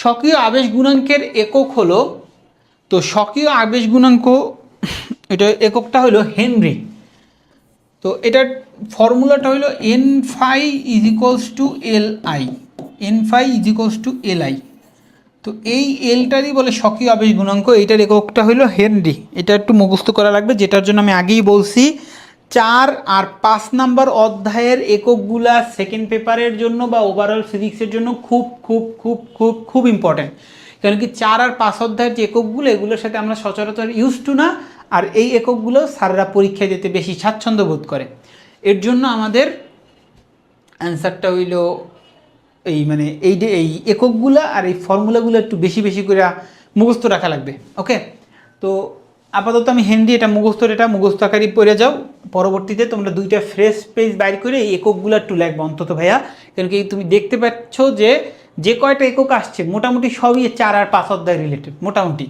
স্বকীয় আবেশ গুণাঙ্কের একক হলো, তো স্বকীয় আবেশ গুণাঙ্ক, এটা এককটা হলো হেনরি। তো এটার ফর্মুলাটা হলো N phi is equals to L I N phi is equals to L I তো এই এলটারই বলে স্বকীয় আবেশ গুণাঙ্ক, এইটার এককটা হলো হেনরি। এটা একটু মুখস্থ করা লাগবে, যেটার জন্য আমি আগেই বলছি চার আর পাঁচ নাম্বার অধ্যায়ের এককগুলা সেকেন্ড পেপারের জন্য বা ওভারঅল ফিজিক্সের জন্য খুব খুব খুব খুব খুব ইম্পর্ট্যান্ট কারণ কি চার আর পাঁচ অধ্যায়ের যে এককগুলো, এগুলোর সাথে আমরা সচরাচর ইউজ টু না, আর এই এককগুলো স্যাররা পরীক্ষায় দিতে বেশি স্বাচ্ছন্দ্য বোধ করে। এর জন্য আমাদের অ্যান্সারটা হইল এই মানে এই যে এই এককগুলো আর এই ফর্মুলাগুলো একটু বেশি বেশি করে মুখস্থ রাখা লাগবে ওকে তো আপাতত আমি হিন্দি, এটা মুখস্থ এটা মুখস্থ আকারই পরে যাও। পরবর্তীতে তোমরা দুইটা ফ্রেশ পেজ বাইর করে এই এককগুলো একটু লাগবে অন্তত ভাইয়া। কেন কি তুমি দেখতে পাচ্ছ যে যে কয়টা একক আসছে, মোটামুটি সবই চার আর পাঁচ অধ্যায় রিলেটেড মোটামুটি।